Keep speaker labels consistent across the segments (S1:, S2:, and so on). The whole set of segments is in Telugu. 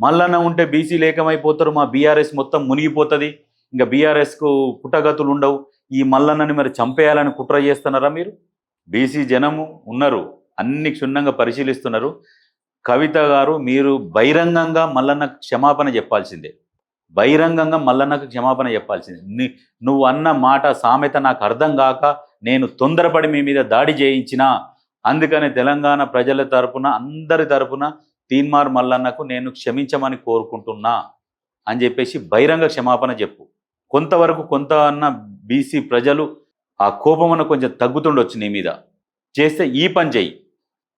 S1: మల్లన్న ఉంటే బీసీలు ఏకమైపోతారు మా బీఆర్ఎస్ మొత్తం మునిగిపోతుంది. ఇంకా బీఆర్ఎస్కు పుట్టగతులు ఉండవు. ఈ మల్లన్నని మరి చంపేయాలని కుట్ర చేస్తున్నారా మీరు? బీసీ జనము ఉన్నారు అన్ని క్షుణ్ణంగా పరిశీలిస్తున్నారు. కవిత గారు మీరు బహిరంగంగా మల్లన్న క్షమాపణ చెప్పాల్సిందే. బహిరంగంగా మల్లన్నకు క్షమాపణ చెప్పాల్సిందే. నువ్వు అన్న మాట సామెత నాకు అర్థం కాక నేను తొందరపడి మీ మీద దాడి చేయించిన అందుకని తెలంగాణ ప్రజల తరపున అందరి తరపున తీన్మార్ మల్లన్నకు నేను క్షమించమని కోరుకుంటున్నా అని చెప్పేసి బహిరంగ క్షమాపణ చెప్పు. కొంతవరకు కొంత అన్న బీసీ ప్రజలు ఆ కోపమన్న కొంచెం తగ్గుతుండొచ్చు నీ మీద. చేస్తే ఈ పని చెయ్యి.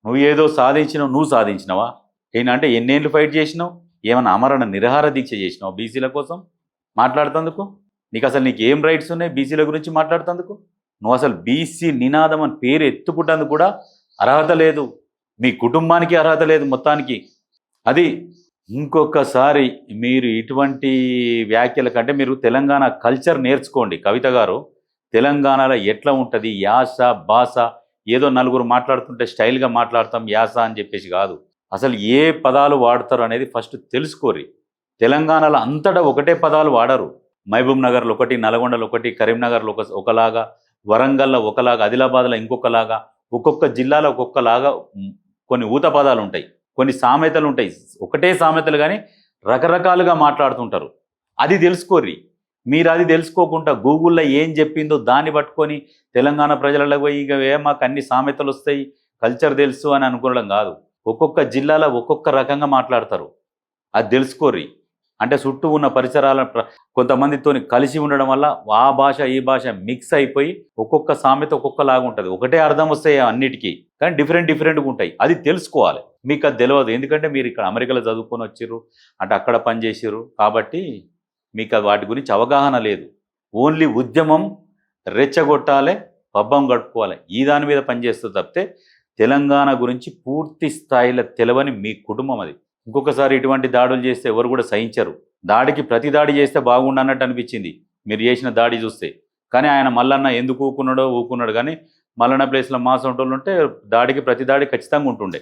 S1: నువ్వు ఏదో సాధించినావు నువ్వు సాధించినావా? ఏంటంటే ఎన్నేళ్ళు ఫైట్ చేసినావు? ఏమైనా అమరణ నిరహార దీక్ష చేసినావు బీసీల కోసం? మాట్లాడుతందుకు? నీకు అసలు నీకు ఏం రైట్స్ ఉన్నాయి బీసీల గురించి మాట్లాడుతందుకు? నువ్వు అసలు బీసీ నినాదం అని పేరు ఎత్తుకుంటందుకు కూడా అర్హత లేదు. మీ కుటుంబానికి అర్హత లేదు మొత్తానికి. అది ఇంకొకసారి మీరు ఇటువంటి వ్యాఖ్యల కంటే మీరు తెలంగాణ కల్చర్ నేర్చుకోండి. కవిత గారు తెలంగాణలో ఎట్లా ఉంటుంది? యాస భాష ఏదో నలుగురు మాట్లాడుతుంటే స్టైల్గా మాట్లాడతాం యాస అని చెప్పేసి కాదు. అసలు ఏ పదాలు వాడతారు అనేది ఫస్ట్ తెలుసుకోరి. తెలంగాణలో అంతటా ఒకటే పదాలు వాడరు. మహబూబ్ నగర్లో ఒకటి నల్గొండలో ఒకటి కరీంనగర్లో ఒక ఒకలాగా వరంగల్లో ఒకలాగా ఆదిలాబాద్లో ఇంకొకలాగా ఒక్కొక్క జిల్లాలో ఒక్కొక్కలాగా కొన్ని ఊత పదాలు ఉంటాయి కొన్ని సామెతలు ఉంటాయి ఒకటే సామెతలు కానీ రకరకాలుగా మాట్లాడుతుంటారు. అది తెలుసుకోర్రి. మీరు అది తెలుసుకోకుండా గూగుల్లో ఏం చెప్పిందో దాన్ని పట్టుకొని తెలంగాణ ప్రజలలో పోయి ఇక ఏ మాకు అన్ని సామెతలు వస్తాయి కల్చర్ తెలుసు అని అనుకోవడం కాదు. ఒక్కొక్క జిల్లాలో ఒక్కొక్క రకంగా మాట్లాడతారు. అది తెలుసుకోర్రి. అంటే చుట్టూ ఉన్న పరిసరాల కొంతమందితో కలిసి ఉండడం వల్ల ఆ భాష ఈ భాష మిక్స్ అయిపోయి ఒక్కొక్క సామెత ఒక్కొక్కలాగా ఉంటుంది. ఒకటే అర్థం వస్తాయి అన్నిటికీ కానీ డిఫరెంట్ డిఫరెంట్గా ఉంటాయి. అది తెలుసుకోవాలి. మీకు అది తెలియదు ఎందుకంటే మీరు ఇక్కడ అమెరికాలో చదువుకొని వచ్చిర్రు అంటే అక్కడ పనిచేసారు కాబట్టి మీకు అది వాటి గురించి అవగాహన లేదు. ఓన్లీ ఉద్యమం రెచ్చగొట్టాలి పబ్బం గడుపుకోవాలి ఈ దాని మీద పనిచేస్తూ తప్పితే తెలంగాణ గురించి పూర్తి స్థాయిలో తెలవని మీ కుటుంబం అది. ఇంకొకసారి ఇటువంటి దాడులు చేస్తే ఎవరు కూడా సహించరు. దాడికి ప్రతి దాడి చేస్తే బాగుండన్నట్టు అనిపించింది. మీరు చేసిన దాడి చూస్తే. కానీ ఆయన మల్లన్న ఎందుకు ఊకున్నాడో ఊకున్నాడు కానీ మల్లన్న ప్లేస్లో మాసం ఉంటే దాడికి ప్రతి దాడి ఖచ్చితంగా ఉంటుండే.